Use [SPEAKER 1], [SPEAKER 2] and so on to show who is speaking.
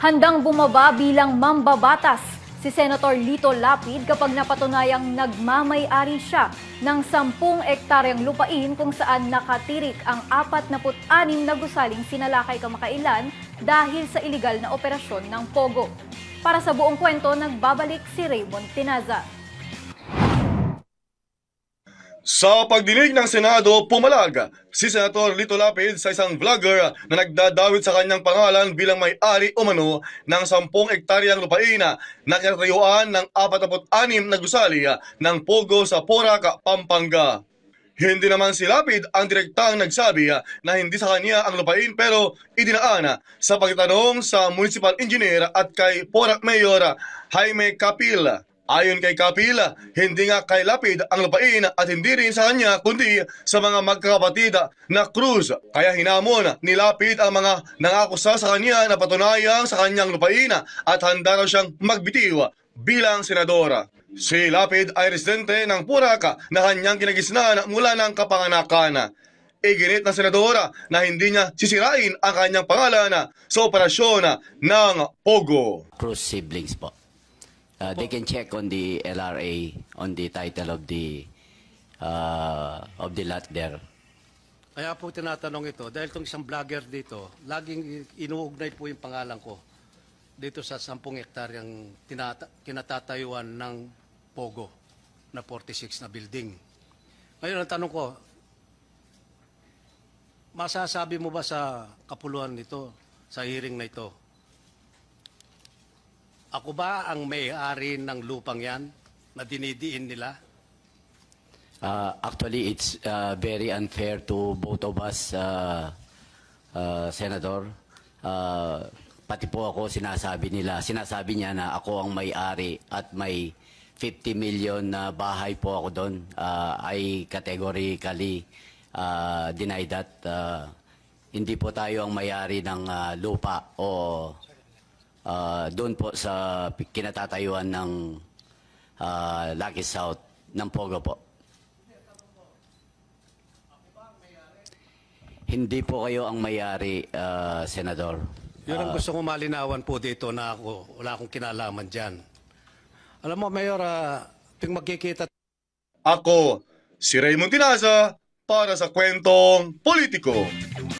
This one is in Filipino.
[SPEAKER 1] Handang bumaba bilang mambabatas si Senator Lito Lapid kapag napatunayang nagmamay-ari siya ng 10 ektaryang lupain kung saan nakatirik ang 46 na gusaling sinalakay kamakailan dahil sa iligal na operasyon ng Pogo. Para sa buong kwento, nagbabalik si Raymond Tinaza.
[SPEAKER 2] Sa pagdinig ng Senado, pumalag si Senator Lito Lapid sa isang vlogger na nagdadawit sa kanyang pangalan bilang may-ari umano ng 10 ektaryang lupain na kinatayuan ng 46 na gusali ng Pogo sa Porac, Pampanga. Hindi naman si Lapid ang direktang nagsabi na hindi sa kanya ang lupain pero idinaan sa pagtanong sa municipal engineer at kay Porac Mayor Jaime Capil. Ayon kay Kapil, hindi nga kay Lapid ang lupain at hindi rin sa kanya kundi sa mga magkakapatid na Cruz. Kaya hinamon ni Lapid ang mga nangakusa sa kanya na patunayang sa kanyang lupain at handa raw siyang magbitiw bilang senadora. Si Lapid ay residente ng Puraka na kanyang kinagisnan mula ng kapanganakan. Iginit ng senadora na hindi niya sisirain ang kanyang pangalan sa operasyon ng Pogo.
[SPEAKER 3] Cruz siblings po. Uh, they can check on the LRA on the title of the uh, of the lot there.
[SPEAKER 4] Kaya po tinatanong ito, dahil itong isang vlogger dito, laging inuugnay po yung pangalan ko dito sa 10 hektaryang tinata- kinatatayuan ng Pogo na 46 na building. Ngayon ang tanong ko, masasabi mo ba sa kapuluan nito, sa hearing na ito, ako ba ang may-ari ng lupang yan na dinidiin nila?
[SPEAKER 3] Uh, actually, it's uh, very unfair to both of us, uh, uh, Senator. Uh, pati po ako sinasabi nila, sinasabi niya na ako ang may-ari at may 50 million na bahay po ako doon. Uh, I categorically uh, deny that. Uh, hindi po tayo ang may-ari ng uh, lupa o uh, doon po sa kinatatayuan ng uh, Lucky South ng Pogo po. Hindi po kayo ang may-ari, uh, Senador.
[SPEAKER 4] Yun ang gusto ko malinawan po dito na ako, wala akong kinalaman dyan. Alam mo, Mayor, uh, ting magkikita
[SPEAKER 2] Ako, si Raymond Tinaza para sa kwentong politiko.